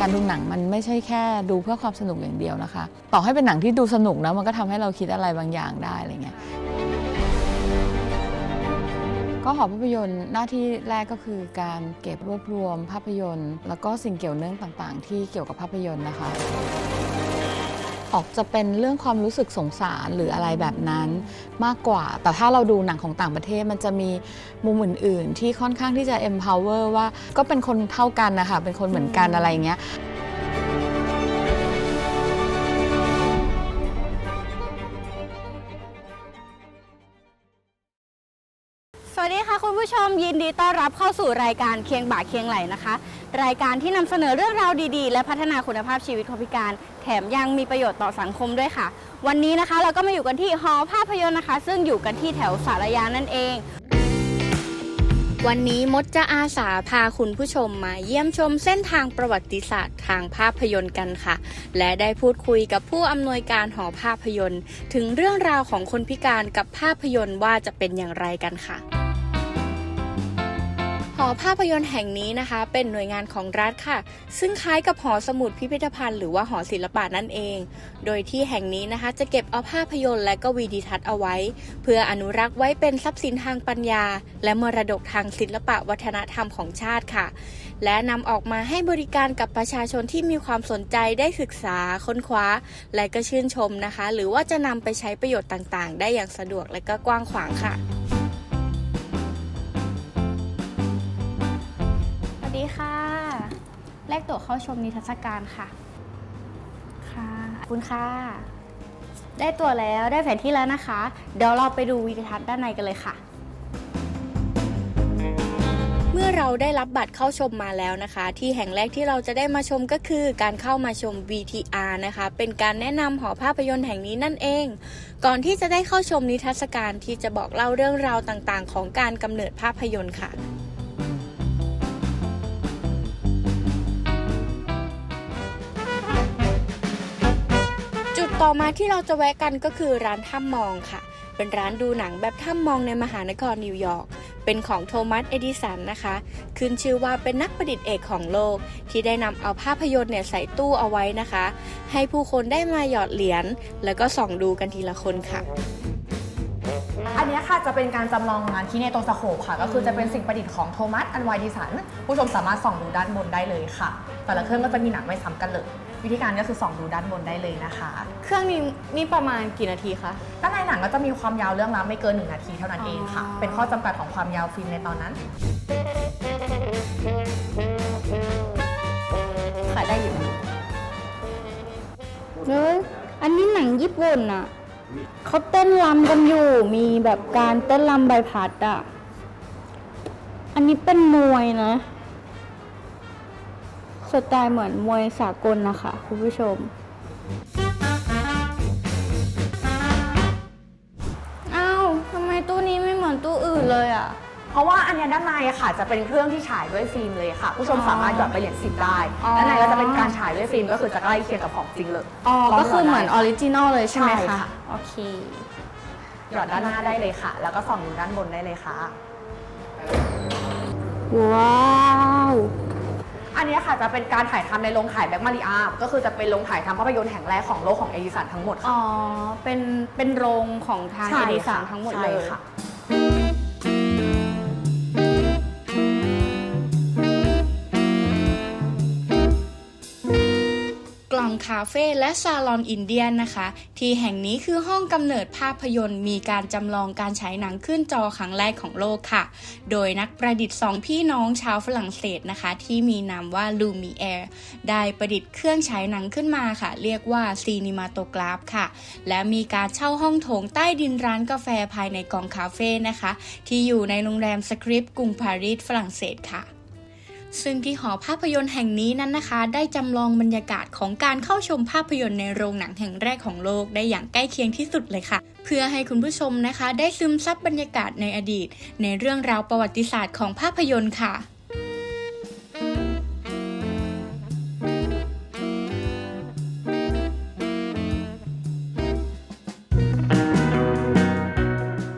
การดูหนังมันไม่ใช่แค่ดูเพื่อความสนุกอย่างเดียวนะคะ ต่อให้เป็นหนังที่ดูสนุกนะมันก็ทำให้เราคิดอะไรบางอย่างได้อะไรเงี้ยก็หอภาพยนตร์หน้าที่แรกก็คือการเก็บรวบรวมภาพยนตร์ แล้วก็สิ่งเกี่ยวเนื่องต่างๆ ที่เกี่ยวกับภาพยนตร์นะคะ ออกจะเป็นเรื่องความรู้สึกสงสารหรืออะไรแบบนั้นมากกว่า แต่ถ้าเราดูหนังของต่างประเทศมันจะมีมุมอื่น ๆ ที่ค่อนข้างที่จะ empower ว่าก็เป็นคนเท่ากันนะคะเป็นคนเหมือนกันอะไรอย่างเงี้ย ผู้ชมยินดีต้อนรับเข้าสู่รายการเคียงบ่าเคียงไหลนะคะ รายการที่นำเสนอเรื่องราวดีๆ และพัฒนาคุณภาพชีวิตคนพิการ แถมยังมีประโยชน์ต่อสังคมด้วยค่ะ วันนี้นะคะเราก็มาอยู่กันที่หอภาพยนตร์นะคะ ซึ่งอยู่กันที่แถวสารยานั่นเอง วันนี้มดจะอาสาพาคุณผู้ชมมาเยี่ยมชมเส้นทางประวัติศาสตร์ทางภาพยนตร์กันค่ะ และได้พูดคุยกับผู้อำนวยการหอภาพยนตร์ ถึงเรื่องราวของคนพิการกับภาพยนตร์ว่าจะเป็นอย่างไรกันค่ะ อภาพยนตร์แห่งนี้นะคะ เป็นหน่วยงานของรัฐค่ะ ซึ่งคล้ายกับหอสมุดพิพิธภัณฑ์หรือว่าหอศิลปะนั่นเอง โดยที่แห่งนี้นะคะ จะเก็บเอาภาพยนตร์และก็วีดีทัศน์เอาไว้ เพื่ออนุรักษ์ไว้เป็นทรัพย์สินทางปัญญา และมรดกทางศิลปะวัฒนธรรมของชาติค่ะ และนำออกมาให้บริการกับประชาชนที่มีความสนใจได้ศึกษาค้นคว้า และก็ชื่นชมนะคะ หรือว่าจะนำไปใช้ประโยชน์ต่างๆ ได้อย่างสะดวกและก็กว้างขวางค่ะ แลกตั๋วเข้าชมนิทรรศการค่ะ ค่ะขอบคุณค่ะ ได้ตั๋วแล้วได้แผนที่แล้วนะคะ เดี๋ยวเราไปดูวิดีทัศน์ด้านในกันเลยค่ะ เมื่อเราได้รับบัตรเข้าชมมาแล้วนะคะ ที่แห่งแรกที่เราจะได้มาชมก็คือการเข้ามาชม VTR นะคะ เป็นการแนะนำหอภาพยนตร์แห่งนี้นั่นเอง ก่อนที่จะได้เข้าชมนิทรรศการที่จะบอกเล่าเรื่องราวต่างๆ ของการกำเนิดภาพยนตร์ค่ะ ต่อมาที่เราจะแวะกันก็คือร้านถ้ำมองค่ะ เป็นร้านดูหนังแบบถ้ำมองในมหานครนิวยอร์ก เป็นของโทมัส เอดิสันนะคะ ขึ้นชื่อว่าเป็นนักประดิษฐ์เอกของโลก ที่ได้นำเอาภาพยนตร์เนี่ยใส่ตู้เอาไว้นะคะ ให้ผู้คนได้มาหยอดเหรียญแล้วก็ส่องดูกันทีละคนค่ะ อันเนี้ยค่ะจะเป็นการจำลองงานที่เนโตสโคปค่ะ ก็คือจะเป็นสิ่งประดิษฐ์ของโทมัสอันไวดิสันผู้ชมสามารถส่องดูด้านบนได้เลยค่ะ แต่ละเครื่องก็จะมีหนังไม่ซ้ำกันเลย วิธีการก็คือส่องดูด้านบนได้เลยนะคะ เครื่องนี้นี่ประมาณกี่นาทีคะ ด้านในหนังก็จะมีความยาวเรื่องราวไม่เกิน 1 นาทีเท่านั้นเองค่ะ อ๋อ เป็นข้อจำกัดของความยาวฟิล์มในตอนนั้น ขายได้อยู่เฮ้ยอันนี้หนังญี่ปุ่นอะ เขาเต้นรำกันอยู่ มีแบบการเต้นรำใบพัดอะ อันนี้เป็นมวยนะ สไตล์เหมือนมวยสากลนะคะ คุณผู้ชม อ้าวทำไมตู้นี้ไม่เหมือนตู้อื่นเลยอะ เพราะว่าอันเนี้ยด้านในอะค่ะจะเป็นเครื่องที่ฉายด้วยฟิล์มเลยค่ะ ผู้ชมสามารถหยอดไปเหรียญสิบได้อ๋อ ด้านในก็จะเป็นการฉายด้วยฟิล์มก็คือจะใกล้เคียงกับของจริงเลยอ๋อลงก็คือเหมือนหยอดอได้ริจินอลเลยใช่ไหมใช่คะค่ะโอเค หยอดด้านหน้าได้เลยค่ะ แล้วก็ส่องดูด้านบนได้เลยค่ะ ว้าว อันเนี้ยค่ะจะเป็นการถ่ายทำในโรงถ่ายแบ็กมาริอาก็คือจะเป็นโรงถ่ายทำภาพยนตร์แห่งแรกของโลกของเอดิสันทั้งหมดค่ะ อ๋อ เป็น เป็นโรงของทางใช่เอดิสัค่ะนทั้งหมดใช่เลยค่ะ คาเฟ่และซาลอนอินเดียนนะคะ ที่แห่งนี้คือห้องกำเนิดภาพยนตร์ มีการจำลองการฉายหนังขึ้นจอครั้งแรกของโลกค่ะ โดยนักประดิษฐ์สองพี่น้องชาวฝรั่งเศสนะคะ ที่มีนามว่าลูมีแอร์ได้ประดิษฐ์เครื่องฉายหนังขึ้นมาค่ะ เรียกว่าซีนิมาโตกราฟค่ะ และมีการเช่าห้องโถงใต้ดินร้านกาแฟภายในกองคาเฟ่นะคะ ที่อยู่ในโรงแรมสคริปต์กรุงปารีสฝรั่งเศสค่ะ ซึ่งที่หอภาพยนตร์แห่งนี้นั้นนะคะ ได้จำลองบรรยากาศของการเข้าชมภาพยนตร์ในโรงหนังแห่งแรกของโลกได้อย่างใกล้เคียงที่สุดเลยค่ะ เพื่อให้คุณผู้ชมนะคะ ได้ซึมซับบรรยากาศในอดีต ในเรื่องราวประวัติศาสตร์ของภาพยนตร์ค่ะ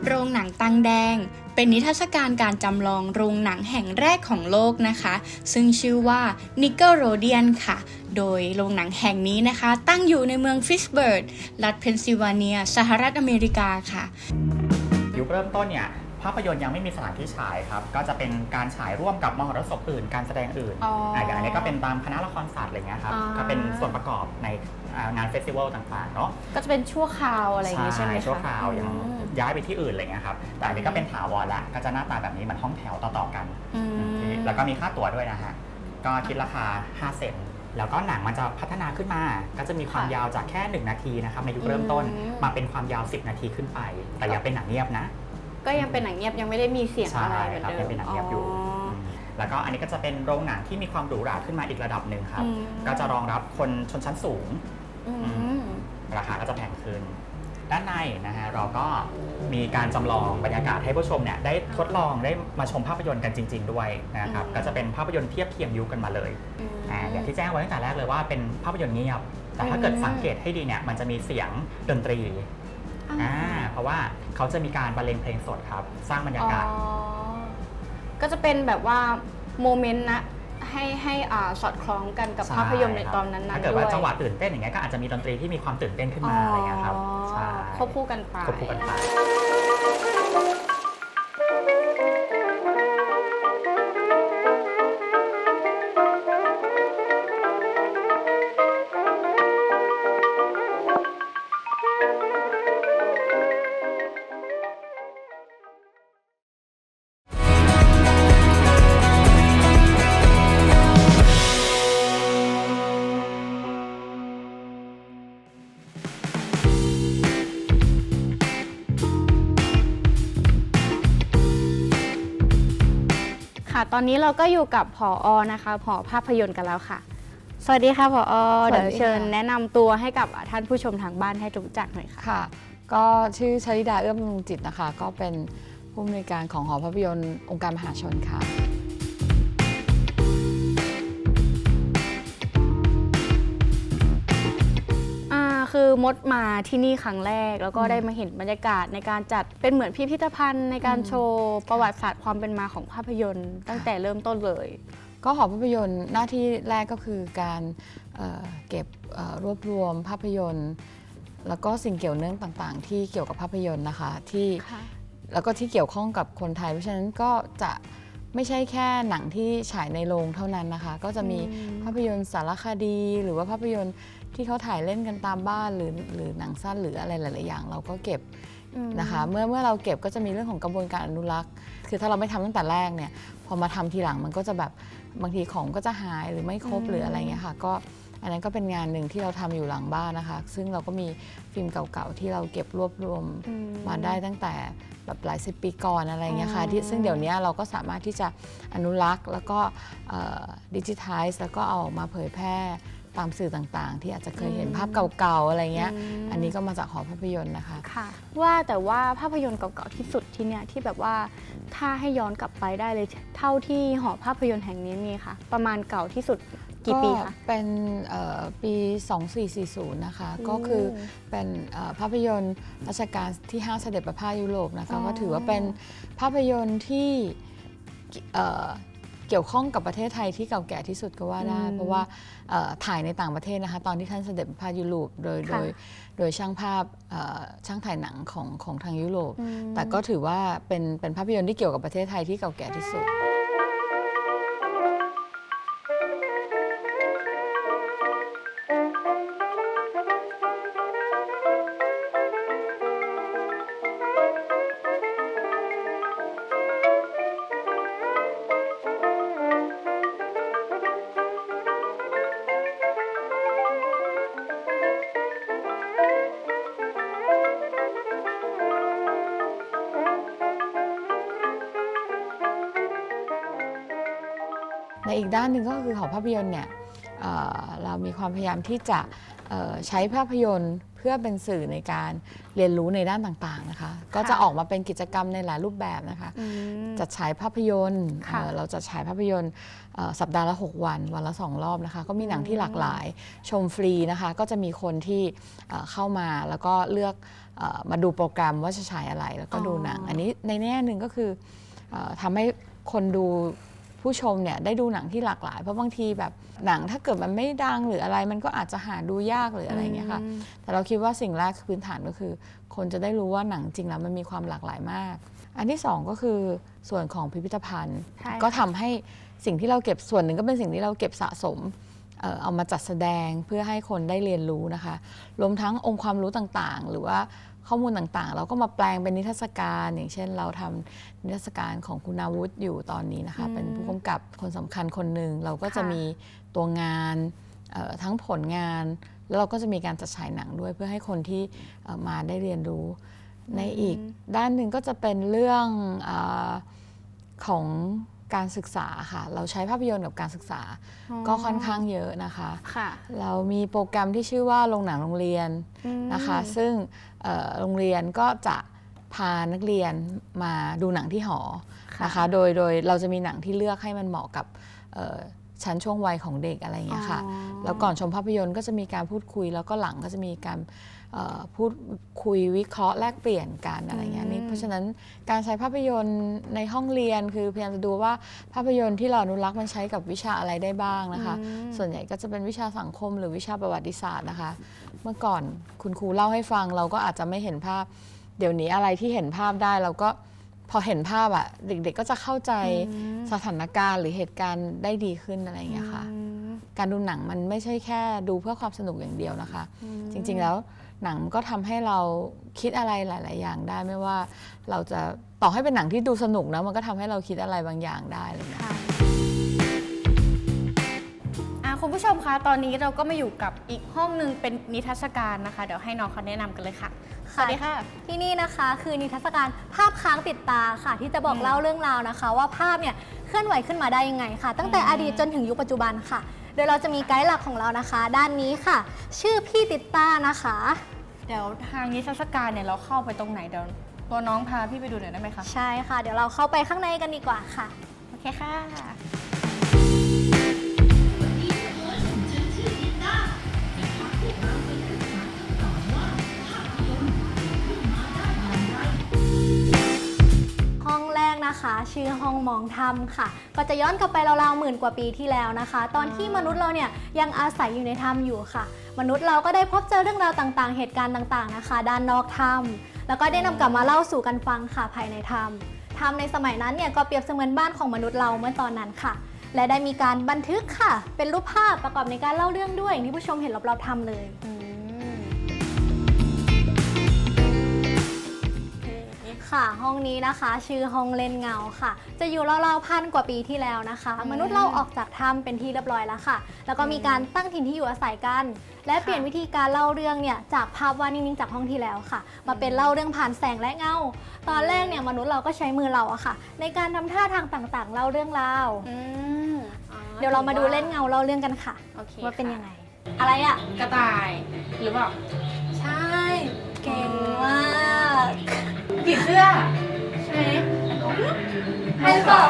โรงหนังตังแดง เป็นเป็นนิทรรศการการจำลองโรงหนังแห่งแรกของโลกนะคะ ซึ่งชื่อว่า Nickelodeon ค่ะ โดยโรงหนังแห่งนี้นะคะ ตั้งอยู่ในเมืองฟิชเบิร์ด รัฐเพนซิลเวเนีย สหรัฐอเมริกาค่ะยุคเริ่มต้นเนี่ยภาพยนตร์ยังไม่มีสถานที่ฉายครับ ก็จะเป็นการฉายร่วมกับมหรสพอื่น การแสดงอื่นอ๋ออะอย่างอันนี้ก็เป็นตามคณะละครศาสตร์อะไรเงี้ยครับอ่าก็เป็นส่วนประกอบในอ่า งานเฟสติวัลต่างๆเนาะก็จะเป็นชั่วคราวอะไรอย่างงี้ใช่ไหมคะชั่วคราวยังอืมย้ายไปที่อื่นอะไรเงี้ยครับแต่อันนี้ก็เป็นถาวรละก็จะหน้าตาแบบนี้เหมือนห้องแถวต่อๆกันอืมแล้วก็มีค่าตั๋วด้วยนะฮะก็คิดราคา 5 เซนต์แล้วก็หนังมันจะพัฒนาขึ้นมา ก็จะมีความค่ะยาวจากแค่ 1 นาทีนะครับในยุคเริ่มต้นอืมมาเป็นความยาว 10 นาทีขึ้นไป แต่ยังเป็นหนังเงียบนะ ก็ยังเป็นหนังเงียบยังไม่ได้มีเสียงใช่อะไรเหมือนครับเดิยังมเป็นหนังเงียบอยู่มแล้วก็อันนี้ก็จะเป็นโรงหนังที่มีความหรูหราขึ้นมาอีกระดับหนึ่งครับอืมก็จะรองรับคนชนชั้นสูง อืมราคาก็จะแพงขึ้น ด้านในนะฮะเราก็มีการจำลองบรรยากาศให้ผู้ชมเนี่ยได้ทดลองได้มาชมภาพยนตร์กันจริง ๆ ด้วยนะครับอืมก็จะเป็นภาพยนตร์เทียบเคียงยุคกันมาเลยอ่าอย่างที่แจ้งไว้ตั้งแต่แรกเลยว่าเป็นภาพยนตร์เงียบ แต่ถ้าเกิดอืม สังเกตให้ดีเนี่ยมันจะมีเสียงดนตรีอ่าเพราะว่าเขาจะมีการบรรเลงเพลงสดครับ สร้างบรรยากาศ อ๋อก็จะเป็นแบบว่าโมเมนต์นะ ให้ให้อ่าสอดคล้องกันกับใช่ภาพยนตร์ในตอนนั้นถ้าๆเกิดด้วว่ายจังหวะตื่นเต้นอย่างเงี้ยก็อาจจะมีดนตรีที่มีความตื่นเต้นขึ้นมาอะไรเงี้ยครับใช่ควบคู่กันไป ควบคู่กันไป ตอนนี้เราก็อยู่กับผออนะคะผอภาพยนตร์กันแล้วค่ะ สวัสดีค่ะผอสวัสดีเดี๋ยวเชิญค่ะแนะนำตัวให้กับท่านผู้ชมทางบ้านให้รู้จักหน่อยค่ะ ค่ะ ก็ชื่อชลิดาเอื้อมบำรุงจิตนะคะ ก็เป็นผู้อำนวยการของหอภาพยนตร์องค์การมหาชนค่ะ มดมาที่นี่ครั้งแรก แล้วก็ได้มาเห็นบรรยากาศในการจัดเป็นเหมือนพิพิธภัณฑ์ในการโชว์ประวัติศาสตร์ความเป็นมาของภาพยนตร์ ตั้งแต่เริ่มต้นเลย ก็หอภาพยนตร์หน้าที่แรกก็คือการเอ่อเก็บเอ่อรวบรวมภาพยนตร์ แล้วก็สิ่งเกี่ยวเนื่องต่างๆ ที่เกี่ยวกับภาพยนตร์นะคะที่ค่ะแล้วก็ที่เกี่ยวข้องกับคนไทย เพราะฉะนั้นก็จะ ไม่ใช่แค่หนังที่ฉายในโรงเท่านั้นนะคะ ก็จะมีอืมภาพยนตร์สารคดี หรือว่าภาพยนตร์ที่เขาถ่ายเล่นกันตามบ้านหรือหรือหนังสั้นหรืออะไรหลาย ๆ อย่าง เราก็เก็บอืมนะคะ เมื่อเมื่อเราเก็บก็จะมีเรื่องของกระบวนการอนุรักษ์ คือถ้าเราไม่ทำตั้งแต่แรกเนี่ยพอมาทำทีหลังมันก็จะแบบบางทีของก็จะหายหรือไม่ครบอืมหรืออะไรเงี้ยค่ะก็ อันนั้นก็เป็นงานหนึ่งที่เราทำอยู่หลังบ้านนะคะ ซึ่งเราก็มีฟิล์มเก่าๆที่เราเก็บรวบรวมอืมาได้ตั้งแต่แบบหลายสิบปีก่อนอะไรเงี้ยค่ะอ๋อที่ซึ่งเดี๋ยวนี้เราก็สามารถที่จะอนุรักษ์แล้วก็ดิจิทัลแล้วก็เอาออกมาเผยแพร่ ตามสื่อต่างๆ ที่อาจจะเคยเห็นภาพเก่าๆอะไรเงี้ยมอันนี้ก็มาจากหอภาพยนตร์นะคะ ค่ะ ว่าแต่ว่าภาพยนตร์เก่าๆที่สุดที่เนี่ยที่แบบว่าถ้าให้ย้อนกลับไปได้เลยเท่าที่หอภาพยนตร์แห่งนี้มีค่ะ ประมาณเก่าที่สุดกี่ปีคะเป็นเอ่อปี 2440 นะคะโอ้ก็คือเป็นเอ่อภาพยนตร์รัชกาลที่ 5 เสด็จประพาสยุโรปนะคะอ๋อก็ถือว่าเป็นภาพยนตร์ที่เอ่อเกี่ยวข้องกับประเทศไทยที่เก่าแก่ที่สุดก็ว่าได้ เพราะว่าเอ่อถ่ายในต่างประเทศนะคะ ตอนที่ท่านเสด็จประพาสยุโรปโดยโดยโดยช่างภาพเอ่อช่างถ่ายหนังของของทางยุโรปอืมแต่ก็ถือว่าเป็นเป็นภาพยนตร์ที่เกี่ยวกับประเทศไทยที่เก่าแก่ที่สุด อีกด้านหนึ่งก็คือหอภาพยนตร์เนี่ยเอ่อเรามีความพยายามที่จะเอ่อใช้ภาพยนตร์เพื่อเป็นสื่อในการเรียนรู้ในด้านต่างๆนะคะ ก็จะออกมาเป็นกิจกรรมในหลายรูปแบบนะคะอืมจัดฉายภาพยนตร์ค่ะเอ่อเราจะฉายภาพยนตร์เอ่อสัปดาห์ละ 6 วัน วันละ 2 รอบนะคะ ก็มีหนังที่หลากหลายชมฟรีนะคะ ก็จะมีคนที่เอ่อเข้ามาแล้วก็เลือกเออมาดูโปรแกรมว่าจะฉายอะไรแล้วก็ดูหนัง อันนี้ในแง่หนึ่งก็คือเออทำให้คนดู ผู้ชมเนี่ยได้ดูหนังที่หลากหลาย เพราะบางทีแบบหนังถ้าเกิดมันไม่ดังหรืออะไร มันก็อาจจะหาดูยากหรืออะไรอย่างเงี้ยค่ะอืมแต่เราคิดว่าสิ่งแรกคือพื้นฐานก็คือ คนจะได้รู้ว่าหนังจริงแล้วมันมีความหลากหลายมาก อันที่สองก็คือส่วนของพิพิธภัณฑ์ใช่ค่ะก็ทำให้สิ่งที่เราเก็บส่วนหนึ่งก็เป็นสิ่งที่เราเก็บสะสมเอ่อเอามาจัดแสดงเพื่อให้คนได้เรียนรู้นะคะ รวมทั้งองค์ความรู้ต่างๆ หรือว่า ข้อมูลต่างๆ เราก็มาแปลงเป็นนิทรรศการ อย่างเช่น เราทำนิทรรศการของคุณอาวุธอยู่ตอนนี้นะคะ เป็นผู้กำกับคนสำคัญคนหนึ่งเราก็จะมีตัวงานเอ่อทั้งผลงาน แล้วเราก็จะมีการจัดฉายหนังด้วยเพื่อให้คนที่เอ่อมาได้เรียนรู้ ในอีกด้านหนึ่งก็จะเป็นเรื่องอาของ การศึกษาค่ะ เราใช้ภาพยนตร์กับการศึกษา ก็ค่อนข้างเยอะนะคะ ค่ะ เรามีโปรแกรมที่ชื่อว่าโรงหนังโรงเรียนอืมนะคะ ซึ่งเอ่อโรงเรียนก็จะพานักเรียนมาดูหนังที่หอนะคะ โดยโดยเราจะมีหนังที่เลือกให้มันเหมาะกับเอ่อชั้นช่วงวัยของเด็กอะไรอย่างเงี้ยค่ะอ๋อแล้วก่อนชมภาพยนตร์ก็จะมีการพูดคุย แล้วก็หลังก็จะมีการเอ่อ พูดคุยวิเคราะห์แลกเปลี่ยนกันอะไรเงี้ยนี่เพราะฉะนั้นการใช้ภาพยนตร์ในห้องเรียนคือพยายามจะดูว่าภาพยนตร์ที่เราอนุรักษ์มันใช้กับวิชาอะไรได้บ้างนะคะ ส่วนใหญ่ก็จะเป็นวิชาสังคมหรือวิชาประวัติศาสตร์นะคะ เมื่อก่อนคุณครูเล่าให้ฟังเราก็อาจจะไม่เห็นภาพ เดี๋ยวนี้อะไรที่เห็นภาพได้เราก็พอเห็นภาพอะเด็กๆก็จะเข้าใจสถานการณ์หรือเหตุการณ์ได้ดีขึ้นอะไรอย่างเงี้ยค่ะอืมการดูหนังมันไม่ใช่แค่ดูเพื่อความสนุกอย่างเดียวนะคะ จริงๆแล้ว หนังก็ทำให้เราคิดอะไรหลาย ๆ อย่างได้ไม่ว่าเราจะต่อให้เป็นหนังที่ดูสนุกนะมันก็ทำให้เราคิดอะไรบางอย่างได้อะไรอย่างเงี้ยค่ะอะคุณผู้ชมคะตอนนี้เราก็มาอยู่กับอีกห้องหนึ่งเป็นนิทรรศการนะคะ เดี๋ยวให้น้องเขาแนะนำกันเลยค่ะสวัสดีค่ะ ที่นี่นะคะคือนิทรรศการภาพค้างติดตาค่ะ ที่จะบอกเล่าเรื่องราวนะคะ ว่าภาพเนี่ยเคลื่อนไหวขึ้นมาได้ยังไงค่ะ ตั้งแต่อดีตจนถึงยุคปัจจุบันค่ะ โดยเราจะมีไกด์หลักของเรานะคะ ด้านนี้ค่ะ ชื่อพี่ติดตานะคะ เดี๋ยวทางนิทรรศการเนี่ยเราเข้าไปตรงไหนเดี๋ยวตัวน้องพาพี่ไปดูหน่อยได้ไหมคะ ใช่ค่ะ เดี๋ยวเราเข้าไปข้างในกันดีกว่าค่ะ โอเคค่ะ นะคะ ชื่อห้องมองธรรมค่ะ ก็จะย้อนกลับไปราวๆหมื่นกว่าปีที่แล้วนะคะ ตอนที่มนุษย์เราเนี่ยยังอาศัยอยู่ในถ้ำอยู่ค่ะ มนุษย์เราก็ได้พบเจอเรื่องราวต่างๆ เหตุการณ์ต่างๆนะคะ ด้านนอกถ้ำแล้วก็ได้นำกลับมาเล่าสู่กันฟังค่ะภายในถ้ำถ้ำในสมัยนั้นเนี่ยก็เปรียบเสมือนบ้านของมนุษย์เราเมื่อตอนนั้นค่ะ และได้มีการบันทึกค่ะ เป็นรูปภาพประกอบในการเล่าเรื่องด้วยอย่างที่ผู้ชมเห็นรอบๆถ้ำเลย ค่ะ ห้องนี้นะคะ ชื่อห้องเล่นเงาค่ะ จะอยู่ราวๆพันกว่าปีที่แล้วนะคะ มนุษย์เราออกจากถ้ำเป็นที่เรียบร้อยแล้วค่ะ แล้วก็มีการตั้งถิ่นที่อยู่อาศัยกัน และเปลี่ยนวิธีการเล่าเรื่องเนี่ยจากภาพวาดนิ่งๆจากห้องที่แล้วค่ะ มาเป็นเล่าเรื่องผ่านแสงและเงา ตอนแรกเนี่ยมนุษย์เราก็ใช้มือเราอะค่ะ ในการทำท่าทางต่างๆ เล่าเรื่องราว อืมอ๋อเดี๋ยวเรามาดูเล่นเงาเล่าเรื่องกันค่ะ โอเคว่าเป็นค่ะยังไง อะไรอะกระต่ายหรือเปล่า ใช่ เก่งมาก ผีเสื้อใช่ไหมให้หรือเปล่า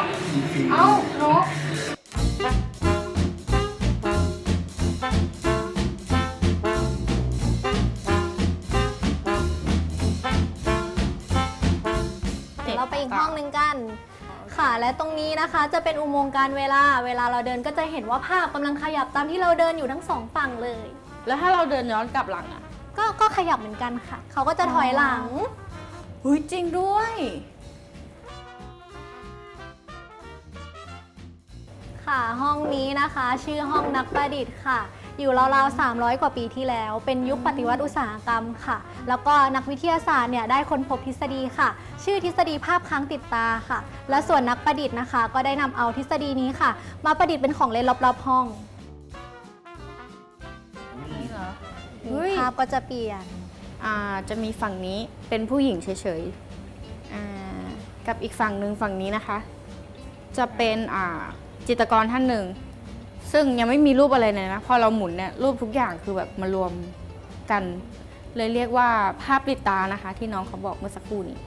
เอ้านกเดี๋ยวเราไปอีกห้องหนึ่งกัน ค่ะ และตรงนี้นะคะจะเป็นอุโมงค์การเวลา เวลาเราเดินก็จะเห็นว่าภาพกำลังขยับตามที่เราเดินอยู่ทั้งสองฝั่งเลย แล้วถ้าเราเดินย้อนกลับหลังอะก็ก็ขยับเหมือนกันค่ะ เขาก็จะถอยหลัง เฮ้ยจริงด้วย ค่ะห้องนี้นะคะ ชื่อห้องนักประดิษฐ์ค่ะ อยู่ราวๆ 300 กว่าปีที่แล้ว เป็นยุคปฏิวัติอุตสาหกรรมค่ะ แล้วก็นักวิทยาศาสตร์เนี่ยได้ค้นพบทฤษฎีค่ะ ชื่อทฤษฎีภาพค้างติดตาค่ะ และส่วนนักประดิษฐ์นะคะ ก็ได้นำเอาทฤษฎีนี้ค่ะ มาประดิษฐ์เป็นของเล่นรอบๆห้องนี่เหรอเฮ้ยภาพก็จะเปลี่ยนอ่า จะมีฝั่งนี้เป็นผู้หญิงเฉยๆกับอีกฝั่งหนึ่งฝั่งนี้นะคะ จะเป็นจิตรกรท่านหนึ่ง ซึ่งยังไม่มีรูปอะไรเลยนะ พอเราหมุนเนี่ยรูปทุกอย่างคือแบบมารวมกัน เลยเรียกว่าภาพติดตานะคะ ที่น้องเขาบอกเมื่อสักครู่นี้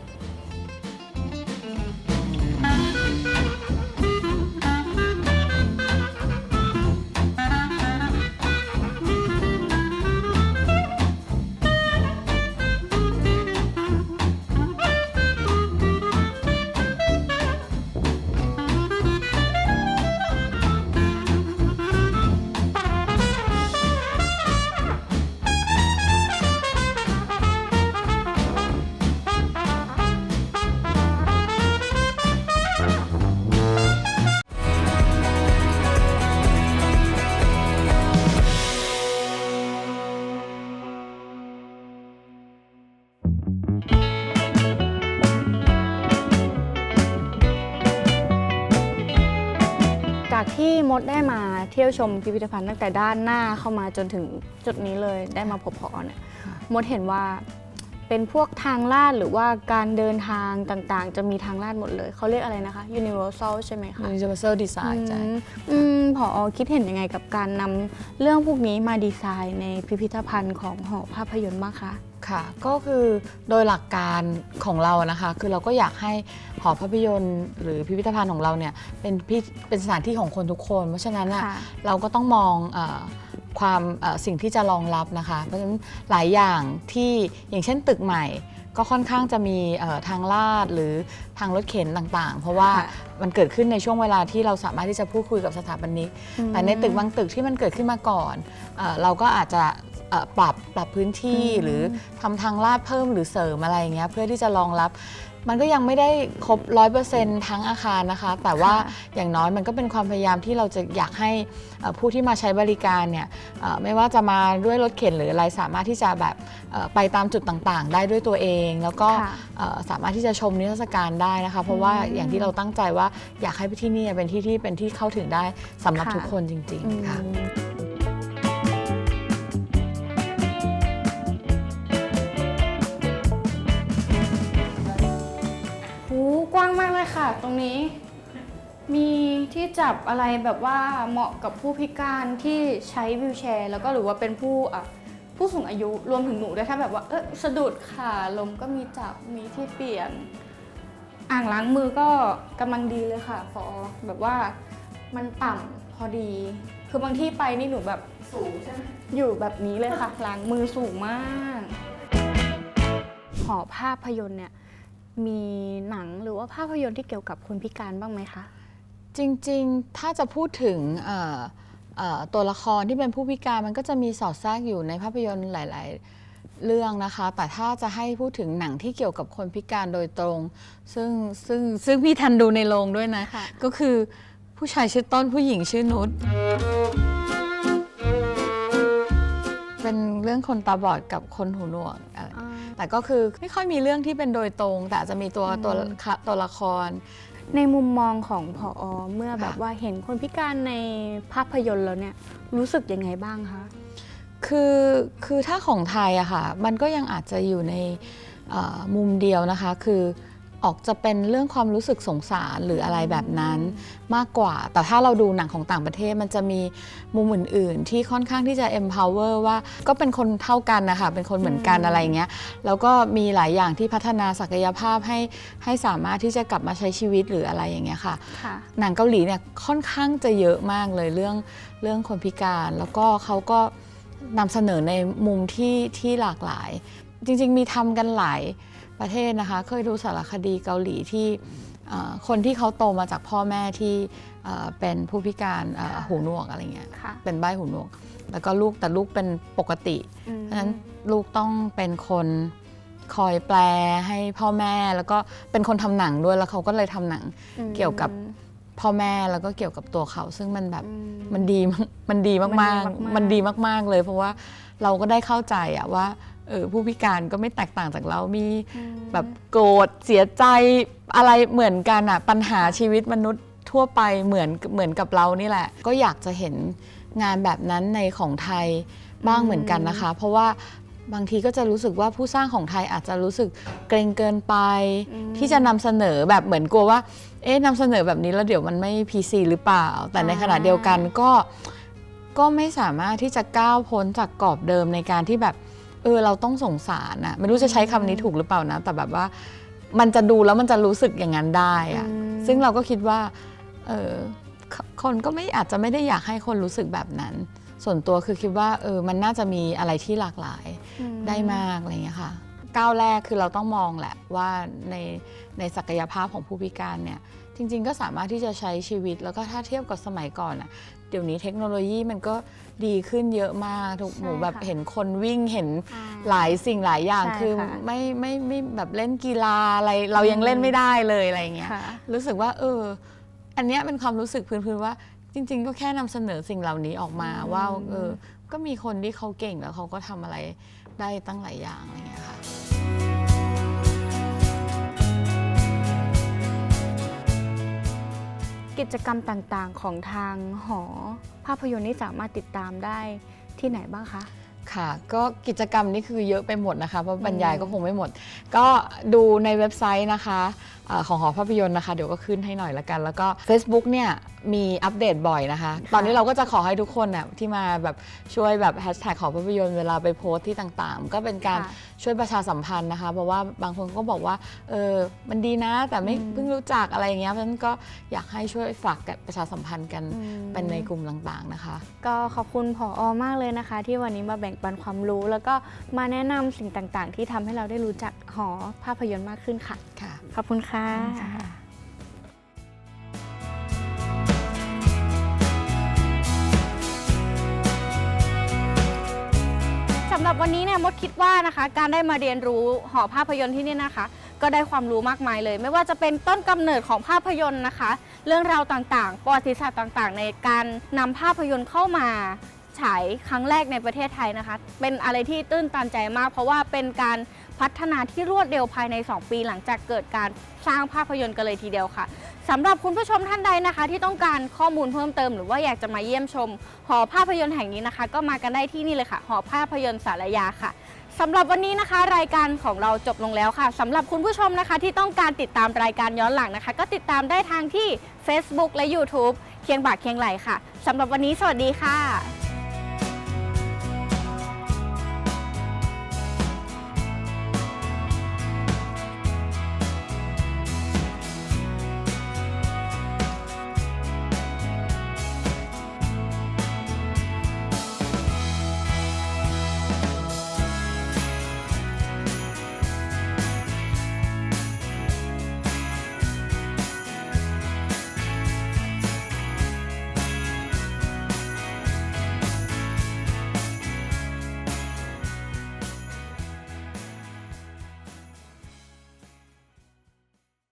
ดได้มาเที่ยวชมพิพิธภัณฑ์ตั้งแต่ด้านหน้าเข้ามาจนถึงจุดนี้เลยได้มาพบพอเนี่ยมดเห็นว่าเป็นพวกทางลาดหรือว่าการเดินทางต่างๆ จะมีทางลาดหมดเลย เขาเรียกอะไรนะคะ universal ใช่ไหมคะ Universal Design จ้ะอืมอืมผอคิดเห็นยังไงกับการนำเรื่องพวกนี้มาดีไซน์ในพิพิธภัณฑ์ของหอภาพยนตร์บ้างคะ ค่ะ ก็คือโดยหลักการของเรานะคะ คือเราก็อยากให้หอภาพยนตร์ หรือพิพิธภัณฑ์ของเราเนี่ยเป็นพิเป็นสถานที่ของคนทุกคน เพราะฉะนั้นอะค่ะ เราก็ต้องมองเออความเอ่อสิ่งที่จะรองรับนะคะ เพราะฉะนั้นหลายอย่างที่อย่างเช่นตึกใหม่ ก็ค่อนข้างจะมีเอ่อทางลาดหรือทางรถเข็นต่างๆ เพราะว่าค่ะ มันเกิดขึ้นในช่วงเวลาที่เราสามารถที่จะพูดคุยกับสถาปนิก แต่ในตึกบางตึกที่มันเกิดขึ้นมาก่อนเออเราก็อาจจะ เอ่อปรับปรับพื้นที่อืมหรือทำทางลาดเพิ่มหรือเสริมอะไรอย่างเงี้ยเพื่อที่จะรองรับ มันก็ยังไม่ได้ครบร้อยเปอร์เซ็นต์ทั้งอาคารนะคะ แต่ว่าค่ะอย่างน้อยมันก็เป็นความพยายามที่เราจะอยากให้เอ่อผู้ที่มาใช้บริการเนี่ยเอ่อไม่ว่าจะมาด้วยรถเข็นหรืออะไรสามารถที่จะแบบเอ่อไปตามจุดต่างๆ ได้ด้วยตัวเอง แล้วก็ค่ะ เอ่อสามารถที่จะชมนิทรรศการได้นะคะ เพราะว่าอืมอย่างที่เราตั้งใจว่าอยากให้ที่นี่เป็นที่ที่เป็นที่เข้าถึงได้สำหรับค่ะทุกคนจริง ๆ ค่ะ อืม กว้างมากเลยค่ะ ตรงนี้ มีที่จับอะไรแบบว่าเหมาะกับผู้พิการที่ใช้วิวแชร์ แล้วก็หรือว่าเป็นผู้อะผู้สูงอายุรวมถึงหนูด้วยถ้าแบบว่าเออสะดุดขาลมก็มีจับมีที่เปลี่ยน อ่างล้างมือก็กำลังดีเลยค่ะพอแบบว่ามันต่ำพอดี คือบางที่ไปนี่หนูแบบสูงใช่ไหมอยู่แบบนี้เลยค่ะล้างมือสูงมากหอภาพยนตร์เนี่ย มีหนังหรือว่าภาพยนตร์ที่เกี่ยวกับคนพิการบ้างไหมคะ จริงๆ ถ้าจะพูดถึงเอ่อเอ่อตัวละครที่เป็นผู้พิการมันก็จะมีสอดแทรกอยู่ในภาพยนตร์หลาย ๆ เรื่องนะคะ แต่ถ้าจะให้พูดถึงหนังที่เกี่ยวกับคนพิการโดยตรง ซึ่งซึ่งซึ่งพี่ทันดูในโรงด้วยนะค่ะก็คือผู้ชายชื่อต้นผู้หญิงชื่อนุช เป็นเรื่องคนตาบอดกับคนหูหนวกอะไรแต่ก็คือไม่ค่อยมีเรื่องที่เป็นโดยตรง แต่อาจจะมีตัวอืมตัวค่ะตัวละคร ในมุมมองของพอเมื่อแบบว่าเห็นคนพิการในภาพยนตร์แล้วเนี่ยรู้สึกยังไงบ้างคะคือคือถ้าของไทยอะค่ะ มันก็ยังอาจจะอยู่ในเอ่อมุมเดียวนะคะ คือ ออกจะเป็นเรื่องความรู้สึกสงสารหรืออะไรแบบนั้นมากกว่า แต่ถ้าเราดูหนังของต่างประเทศมันจะมีมุมอื่น ๆ ที่ค่อนข้างที่จะ empower ว่าก็เป็นคนเท่ากันนะคะเป็นคนเหมือนกันอืมอะไรอย่างเงี้ยแล้วก็มีหลายอย่างที่พัฒนาศักยภาพให้ให้สามารถที่จะกลับมาใช้ชีวิตหรืออะไรอย่างเงี้ยค่ะค่ะ หนังเกาหลีเนี่ยค่อนข้างจะเยอะมากเลยเรื่องเรื่องคนพิการ แล้วก็เขาก็นำเสนอในมุมที่ที่หลากหลาย จริง ๆ มีทำกันหลาย ประเทศนะคะ เคยดูสารคดีเกาหลีที่เอ่อคนที่เขาโตมาจากพ่อแม่ที่เอ่อเป็นผู้พิการเอ่อหูหนวกอะไรเงี้ยค่ะเป็นใบ้หูหนวก แล้วก็ลูกแต่ลูกเป็นปกติอืมเพราะฉะนั้นลูกต้องเป็นคนคอยแปลให้พ่อแม่ แล้วก็เป็นคนทำหนังด้วยแล้วเขาก็เลยทำหนังอืมเกี่ยวกับพ่อแม่แล้วก็เกี่ยวกับตัวเขา ซึ่งมันแบบอืมมันดีมากมันดีมากมันดีมากๆๆมันดีมากๆเลย เพราะว่าเราก็ได้เข้าใจอะว่า เออผู้พิการก็ไม่แตกต่างจากเรา มีอืมแบบโกรธเสียใจอะไรเหมือนกันอะปัญหาชีวิตมนุษย์ทั่วไปเหมือนเหมือนกับเรานี่แหละ ก็อยากจะเห็นงานแบบนั้นในของไทยบ้างเหมือนกันนะคะ เพราะว่าบางทีก็จะรู้สึกว่าผู้สร้างของไทยอาจจะรู้สึกเกรงเกินไปอืมที่จะนำเสนอแบบเหมือนกลัวว่า เอ๊ะนำเสนอแบบนี้แล้วเดี๋ยวมันไม่ PC หรือเปล่า แต่ในขณะเดียวกันก็ก็ไม่สามารถที่จะก้าวพ้นจากกรอบเดิมในการที่แบบเออเราต้องสงสารนะไม่รู้จะใช้คำนี้ถูกหรือเปล่านะ แต่แบบว่ามันจะดูแล้วมันจะรู้สึกอย่างนั้นได้อะอืม ซึ่งเราก็คิดว่าเออคคนก็ไม่อาจจะไม่ได้อยากให้คนรู้สึกแบบนั้น ส่วนตัวคือคิดว่าเออมันน่าจะมีอะไรที่หลากหลาย ได้มากอะไรอย่างเงี้ยค่ะก้าวแรกคือเราต้องมองแหละว่าในในศักยภาพของผู้พิการเนี่ย จริง ๆ ก็สามารถที่จะใช้ชีวิตแล้วก็ถ้าเทียบกับสมัยก่อนอะเดี๋ยวนี้เทคโนโลยีมันก็ดีขึ้นเยอะมากทุกใช่หมูแบบค่ะเห็นคนวิ่งเห็นอ่าหลายสิ่งหลายอย่างใช่คือค่ะไม่ไม่ไม่แบบเล่นกีฬาอะไรเรายังอืมเล่นไม่ได้เลยอะไรอย่างเงี้ยค่ะรู้สึกว่าเอออันเนี้ยเป็นความรู้สึกพื้นๆว่าจริง ๆ ก็แค่นำเสนอสิ่งเหล่านี้ออกมาอืมว่าเออก็มีคนที่เขาเก่งแล้วเขาก็ทำอะไรได้ตั้งหลายอย่างอะไรอย่างเงี้ยค่ะ กิจกรรมต่างๆ ของทางหอ ภาพยนตร์นี่สามารถติดตามได้ที่ไหนบ้างคะ ค่ะก็กิจกรรมนี่คือเยอะไปหมดนะคะเพราะบรรยายอืมก็คงไม่หมด ก็ดูในเว็บไซต์นะคะเออของหอภาพยนตร์นะคะ เดี๋ยวก็ขึ้นให้หน่อยละกัน แล้วก็ Facebook เนี่ยมีอัปเดตบ่อยนะคะ ตอนนี้เราก็จะขอให้ทุกคนน่ะที่มาแบบช่วยแบบแฮชแท็กของภาพยนตร์เวลาไปโพสต์ที่ต่างๆ ก็เป็นการค่ะ ช่วยประชาสัมพันธ์นะคะ เพราะว่าบางคนก็บอกว่าเออมันดีนะแต่ไม่อืมเพิ่งรู้จักอะไรอย่างเงี้ยเพราะฉะนั้นก็อยากให้ช่วยฝากกันประชาสัมพันธ์กันอืมเป็นในกลุ่มต่างๆนะคะ ก็ขอบคุณผออมากเลยนะคะ ที่วันนี้มาแบ่งปันความรู้ แล้วก็มาแนะนำสิ่งต่างๆ ที่ทำให้เราได้รู้จักหอภาพยนตร์มากขึ้นค่ะ ค่ะ ขอบคุณค่ะ สำหรับวันนี้เนี่ยมดคิดว่านะคะ การได้มาเรียนรู้หอภาพยนตร์ที่นี่นะคะ ก็ได้ความรู้มากมายเลย ไม่ว่าจะเป็นต้นกำเนิดของภาพยนตร์นะคะ เรื่องราวต่างๆประวัติศาสตร์ต่างๆ ในการนำภาพยนตร์เข้ามา ฉายครั้งแรกในประเทศไทยนะคะ เป็นอะไรที่ตื้นตันใจมาก เพราะว่าเป็นการพัฒนาที่รวดเร็วภายใน 2 ปีหลังจากเกิดการสร้างภาพยนตร์กันเลยทีเดียวค่ะสำหรับคุณผู้ชมท่านใดนะคะ ที่ต้องการข้อมูลเพิ่มเติม หรือว่าอยากจะมาเยี่ยมชม หอภาพยนตร์แห่งนี้นะคะ ก็มากันได้ที่นี่เลยค่ะ หอภาพยนตร์สารยาค่ะสำหรับวันนี้นะคะ รายการของเราจบลงแล้วค่ะสำหรับคุณผู้ชมนะคะ ที่ต้องการติดตามรายการย้อนหลังนะคะ ก็ติดตามได้ทางที่ Facebook และ YouTube เคียงบ่าเคียงไหลค่ะสำหรับวันนี้สวัสดีค่ะ